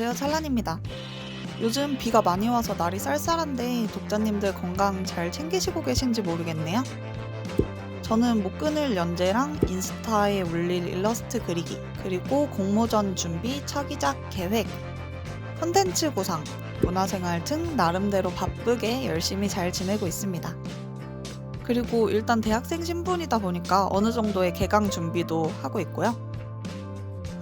안녕하세요 찰란입니다. 요즘 비가 많이 와서 날이 쌀쌀한데 독자님들 건강 잘 챙기시고 계신지 모르겠네요. 저는 못 끊을 연재랑 인스타에 올릴 일러스트 그리기, 그리고 공모전 준비, 차기작 계획, 콘텐츠 구상, 문화생활 등 나름대로 바쁘게 열심히 잘 지내고 있습니다. 그리고 일단 대학생 신분이다 보니까 어느 정도의 개강 준비도 하고 있고요.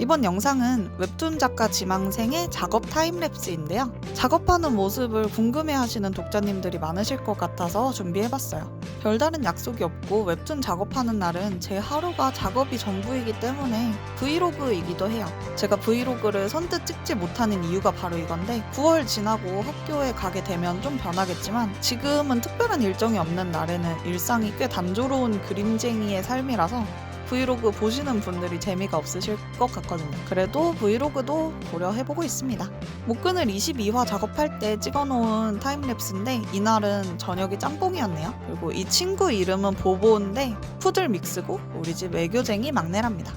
이번 영상은 웹툰 작가 지망생의 작업 타임랩스인데요. 작업하는 모습을 궁금해 하시는 독자님들이 많으실 것 같아서 준비해봤어요. 별다른 약속이 없고 웹툰 작업하는 날은 제 하루가 작업이 전부이기 때문에 브이로그이기도 해요. 제가 브이로그를 선뜻 찍지 못하는 이유가 바로 이건데 9월 지나고 학교에 가게 되면 좀 변하겠지만 지금은 특별한 일정이 없는 날에는 일상이 꽤 단조로운 그림쟁이의 삶이라서 브이로그 보시는 분들이 재미가 없으실 것 같거든요. 그래도 브이로그도 고려해보고 있습니다. 목끈을 22화 작업할 때 찍어놓은 타임랩스인데 이날은 저녁이 짬뽕이었네요. 그리고 이 친구 이름은 보보인데 푸들 믹스고 우리 집 애교쟁이 막내랍니다.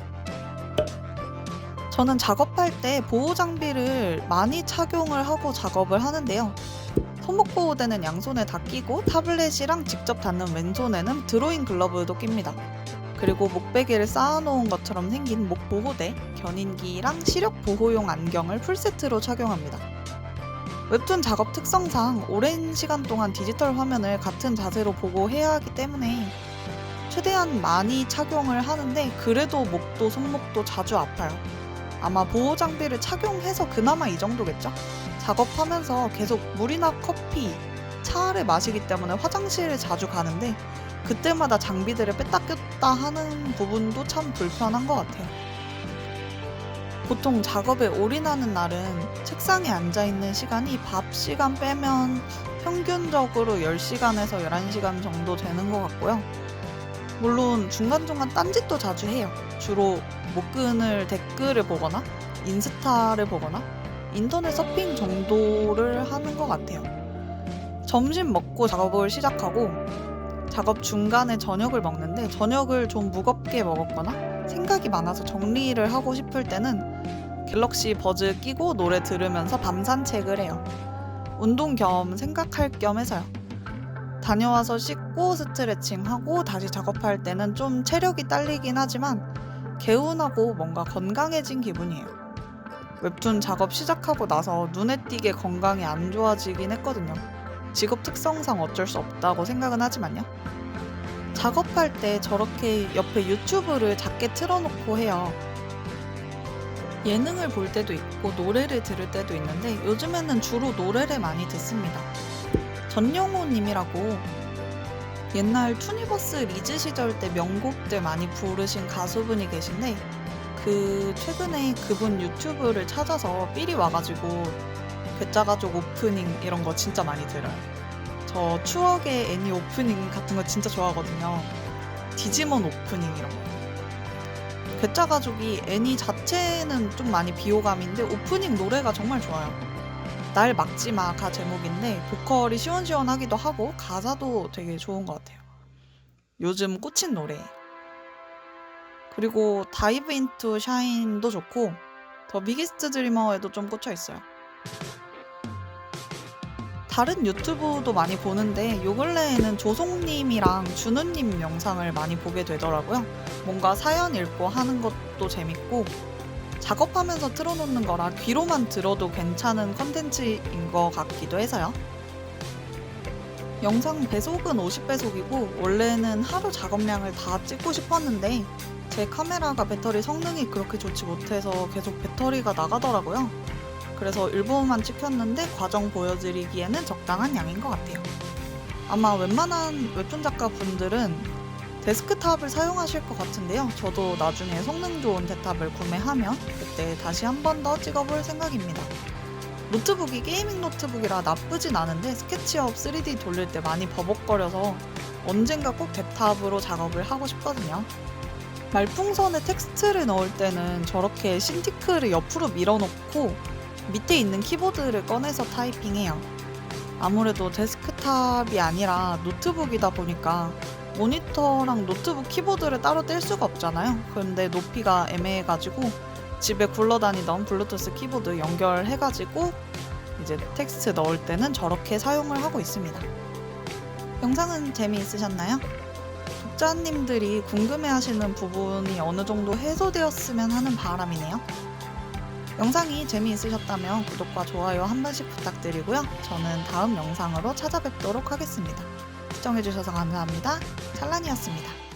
저는 작업할 때 보호 장비를 많이 착용을 하고 작업을 하는데요. 손목 보호대는 양손에 다 끼고 타블렛이랑 직접 닿는 왼손에는 드로잉 글러브도 낍니다. 그리고 목베개를 쌓아놓은 것처럼 생긴 목 보호대, 견인기랑 시력 보호용 안경을 풀세트로 착용합니다. 웹툰 작업 특성상 오랜 시간 동안 디지털 화면을 같은 자세로 보고 해야 하기 때문에 최대한 많이 착용을 하는데 그래도 목도 손목도 자주 아파요. 아마 보호 장비를 착용해서 그나마 이 정도겠죠? 작업하면서 계속 물이나 커피, 차를 마시기 때문에 화장실을 자주 가는데 그때마다 장비들을 뺐다 꼈다 하는 부분도 참 불편한 것 같아요. 보통 작업에 올인하는 날은 책상에 앉아있는 시간이 밥 시간 빼면 평균적으로 10시간에서 11시간 정도 되는 것 같고요. 물론 중간중간 딴짓도 자주 해요. 주로 목끈을 댓글을 보거나 인스타를 보거나 인터넷 서핑 정도를 하는 것 같아요. 점심 먹고 작업을 시작하고 작업 중간에 저녁을 먹는데 저녁을 좀 무겁게 먹었거나 생각이 많아서 정리를 하고 싶을 때는 갤럭시 버즈 끼고 노래 들으면서 밤 산책을 해요. 운동 겸 생각할 겸 해서요. 다녀와서 씻고 스트레칭하고 다시 작업할 때는 좀 체력이 딸리긴 하지만 개운하고 뭔가 건강해진 기분이에요. 웹툰 작업 시작하고 나서 눈에 띄게 건강이 안 좋아지긴 했거든요. 직업 특성상 어쩔 수 없다고 생각은 하지만요. 작업할 때 저렇게 옆에 유튜브를 작게 틀어놓고 해요. 예능을 볼 때도 있고 노래를 들을 때도 있는데 요즘에는 주로 노래를 많이 듣습니다. 전영호 님이라고 옛날 투니버스 리즈 시절 때 명곡들 많이 부르신 가수분이 계신데 그 최근에 그분 유튜브를 찾아서 삘이 와가지고 괴짜 가족 오프닝 이런 거 진짜 많이 들어요. 저 추억의 애니 오프닝 같은 거 진짜 좋아하거든요. 디지몬 오프닝 이런 거. 괴짜 가족이 애니 자체는 좀 많이 비호감인데 오프닝 노래가 정말 좋아요. 날 막지 마가 제목인데 보컬이 시원시원하기도 하고 가사도 되게 좋은 것 같아요. 요즘 꽂힌 노래. 그리고 다이브 인투 샤인도 좋고 더 비기스트 드리머에도 좀 꽂혀 있어요. 다른 유튜브도 많이 보는데 요 근래에는 조송님이랑 준우님 영상을 많이 보게 되더라고요. 뭔가 사연 읽고 하는 것도 재밌고 작업하면서 틀어놓는 거라 귀로만 들어도 괜찮은 컨텐츠인 것 같기도 해서요. 영상 배속은 50배속이고 원래는 하루 작업량을 다 찍고 싶었는데 제 카메라가 배터리 성능이 그렇게 좋지 못해서 계속 배터리가 나가더라고요. 그래서 일부만 찍혔는데 과정 보여드리기에는 적당한 양인 것 같아요. 아마 웬만한 웹툰 작가 분들은 데스크탑을 사용하실 것 같은데요. 저도 나중에 성능 좋은 대탑을 구매하면 그때 다시 한 번 더 찍어볼 생각입니다. 노트북이 게이밍 노트북이라 나쁘진 않은데 스케치업 3D 돌릴 때 많이 버벅거려서 언젠가 꼭 대탑으로 작업을 하고 싶거든요. 말풍선에 텍스트를 넣을 때는 저렇게 신티크를 옆으로 밀어놓고 밑에 있는 키보드를 꺼내서 타이핑해요. 아무래도 데스크탑이 아니라 노트북이다 보니까 모니터랑 노트북 키보드를 따로 뗄 수가 없잖아요. 그런데 높이가 애매해가지고 집에 굴러다니던 블루투스 키보드 연결해가지고 이제 텍스트 넣을 때는 저렇게 사용을 하고 있습니다. 영상은 재미있으셨나요? 독자님들이 궁금해하시는 부분이 어느 정도 해소되었으면 하는 바람이네요. 영상이 재미있으셨다면 구독과 좋아요 한 번씩 부탁드리고요. 저는 다음 영상으로 찾아뵙도록 하겠습니다. 시청해주셔서 감사합니다. 찰란이었습니다.